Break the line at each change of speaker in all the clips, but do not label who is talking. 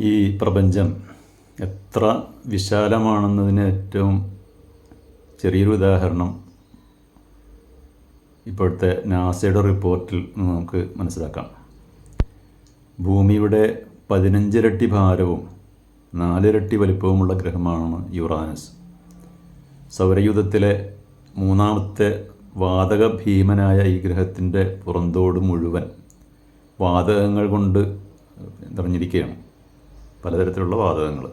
ഈ പ്രപഞ്ചം എത്ര വിശാലമാണെന്നതിന് ഏറ്റവും ചെറിയൊരു ഉദാഹരണം ഇപ്പോഴത്തെ നാസയുടെ റിപ്പോർട്ടിൽ നിന്ന് നമുക്ക് മനസ്സിലാക്കാം. ഭൂമിയുടെ പതിനഞ്ചിരട്ടി ഭാരവും നാലിരട്ടി വലിപ്പവുമുള്ള ഗ്രഹമാണ് യുറാനസ്. സൗരയൂഥത്തിലെ മൂന്നാമത്തെ വാതക ഭീമനായ ഈ ഗ്രഹത്തിന്റെ പുറന്തോട് മുഴുവൻ വാതകങ്ങൾ കൊണ്ട് നിറഞ്ഞിരിക്കുകയാണ്. പലതരത്തിലുള്ള വാതകങ്ങൾ.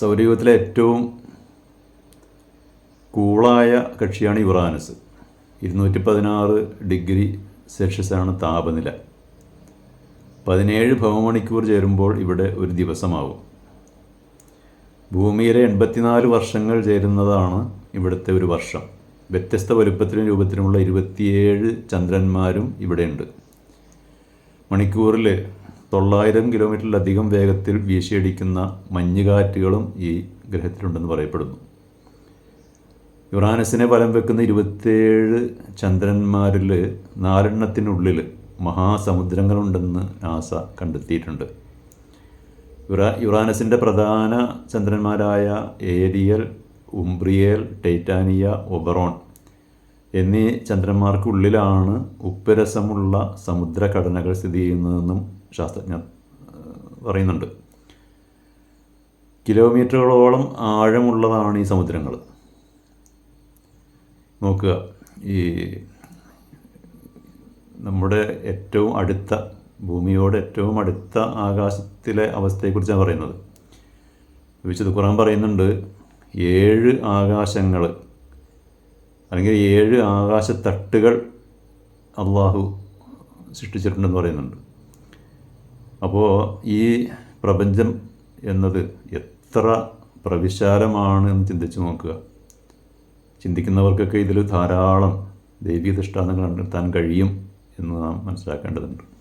സൗരയൂഹത്തിലെ ഏറ്റവും കൂളായ കക്ഷിയാണ് യുറാനസ്. ഇരുന്നൂറ്റി പതിനാറ് ഡിഗ്രി സെൽഷ്യസാണ് താപനില. പതിനേഴ് ഭവമണിക്കൂർ ചേരുമ്പോൾ ഇവിടെ ഒരു ദിവസമാവും. ഭൂമിയിലെ എൺപത്തിനാല് വർഷങ്ങൾ ചേരുന്നതാണ് ഇവിടുത്തെ ഒരു വർഷം. വ്യത്യസ്ത വലുപ്പത്തിലും രൂപത്തിലുമുള്ള ഇരുപത്തിയേഴ് ചന്ദ്രന്മാരും ഇവിടെയുണ്ട്. മണിക്കൂറിൽ തൊള്ളായിരം കിലോമീറ്ററിലധികം വേഗത്തിൽ വീശിയടിക്കുന്ന മഞ്ഞുകാറ്റുകളും ഈ ഗ്രഹത്തിലുണ്ടെന്ന് പറയപ്പെടുന്നു. യുറാനസിനെ ഫലം വെക്കുന്ന ഇരുപത്തേഴ് ചന്ദ്രന്മാരിൽ നാലെണ്ണത്തിനുള്ളിൽ മഹാസമുദ്രങ്ങളുണ്ടെന്ന് നാസ കണ്ടെത്തിയിട്ടുണ്ട്. യുറാ യുറാനസിന്റെ പ്രധാന ചന്ദ്രന്മാരായ ഏരിയൽ ഉംബ്രിയേൽ ടൈറ്റാനിയ ഒബറോൺ എന്നീ ചന്ദ്രന്മാർക്കുള്ളിലാണ് ഉപ്പുരസമുള്ള സമുദ്രഘടനകൾ സ്ഥിതി ചെയ്യുന്നതെന്നും ശാസ്ത്രജ്ഞർ പറയുന്നുണ്ട്. കിലോമീറ്ററുകളോളം ആഴമുള്ളതാണ് ഈ സമുദ്രങ്ങൾ. നോക്കുക ഈ നമ്മുടെ ഏറ്റവും അടുത്ത ഭൂമിയോട് ഏറ്റവും അടുത്ത ആകാശത്തിലെ അവസ്ഥയെക്കുറിച്ചാണ് പറയുന്നത്. വിശുദ്ധ ഖുറാൻ പറയുന്നുണ്ട് ഏഴ് ആകാശങ്ങൾ അല്ലെങ്കിൽ ഏഴ് ആകാശത്തട്ടുകൾ അള്ളാഹു സൃഷ്ടിച്ചിട്ടുണ്ടെന്ന് പറയുന്നുണ്ട്. അപ്പോൾ ഈ പ്രപഞ്ചം എന്നത് എത്ര പ്രവിശാലമാണ് എന്ന് ചിന്തിച്ച് നോക്കുക. ചിന്തിക്കുന്നവർക്കൊക്കെ ഇതിൽ ധാരാളം ദൈവീയ ദൃഷ്ടാന്തങ്ങൾ കണ്ടെത്താൻ കഴിയും എന്ന് നാം മനസ്സിലാക്കേണ്ടതുണ്ട്.